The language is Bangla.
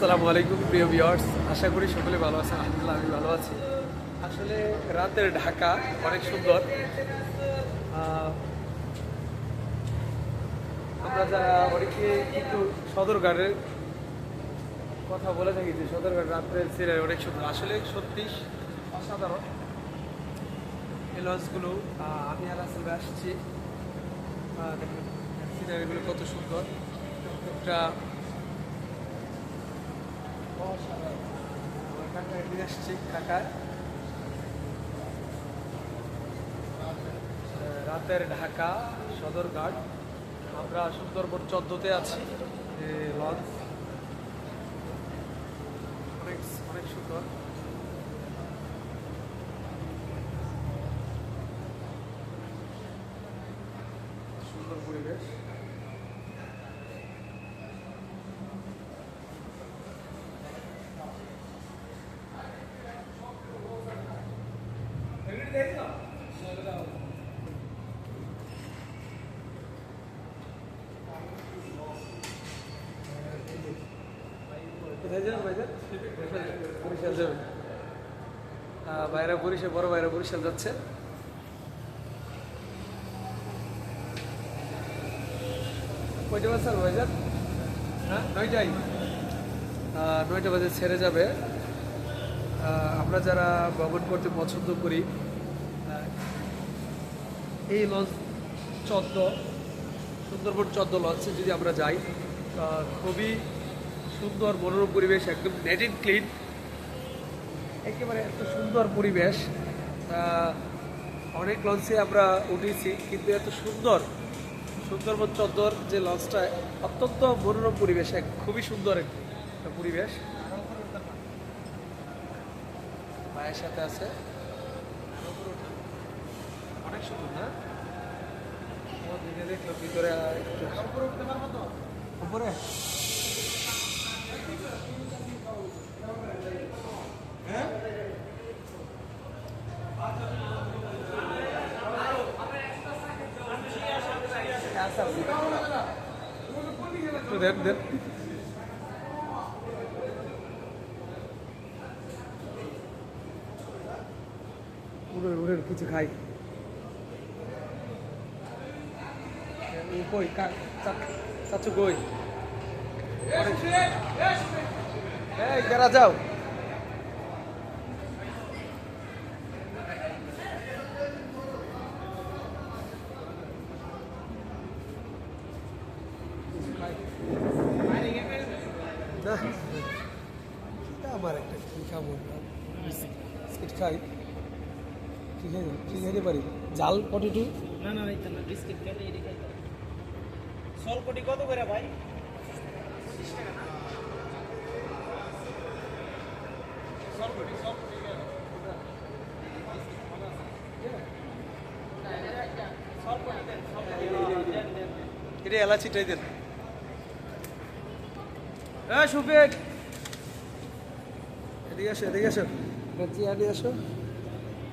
আসসালামু আলাইকুম, প্রিয় ভিউয়ার্স আশা করি সকলে ভালো আছেন, আলহামদুলিল্লাহ আমি ভালো আছি। আসলে রাতের ঢাকা অনেক সুন্দর। আমরা যারা অনেকে কিন্তু সদরঘাটের কথা বলে থাকি যে সদরঘাট রাত্রের সিরিয়াল অনেক সুন্দর। আসলে সত্যি অসাধারণ। এই লঞ্চগুলো আমি আর আসলে আসছি। সিনারিগুলো কত সুন্দর। একটা কাকা এদিকে আসছে কাকা রাতের ঢাকা, সদরঘাট। আমরা সুন্দরবন চোদ্দতে আছি। লঞ্চ। অনেক অনেক সুন্দর। সুন্দর পরিবেশ। বরিশাল যাবেন। বাইরে বরিশাল, বড় বাইরে বরিশাল যাচ্ছে। কয়টা বাজে স্যার হ্যাঁ? নয়টাই। নয়টা বাজে ছেড়ে যাবে। আমরা যারা ভ্রমণ করতে পছন্দ করি এই লঞ্চ চোদ্দ, সুন্দরবন চোদ্দ লঞ্চে যদি আমরা যাই খুবই সুন্দর মনোরম পরিবেশ একদম নেট অ্যান্ড ক্লিন একেবারে এত সুন্দর পরিবেশ। অনেক লঞ্চে আমরা উঠেছি কিন্তু এত সুন্দর সুন্দরবন চত্বর যে লঞ্চটা অত্যন্ত মনোরম পরিবেশ এক খুবই সুন্দর একটা পরিবেশ। মায়ের সাথে আছে। অনেক সুন্দর না? ও দিকে দেখল ভিতরে একটু উপরে? দেন উড়ে উড়ে কিছু খাই। কই চাচু কই? এই যারা যাও। আমার একটা কি খাব? বিস্কিট খাই। কি খাই? কি খাইতে পারি? জাল পটেটো? না না এটা না বিস্কিট খেলে এটি খাইতে সলকটি কত করে ভাই? এটা এলাচিটাই দেন। হ্যাঁ সুফিক এদিকে আসো এদিকে আসো। চেয়ার আসো।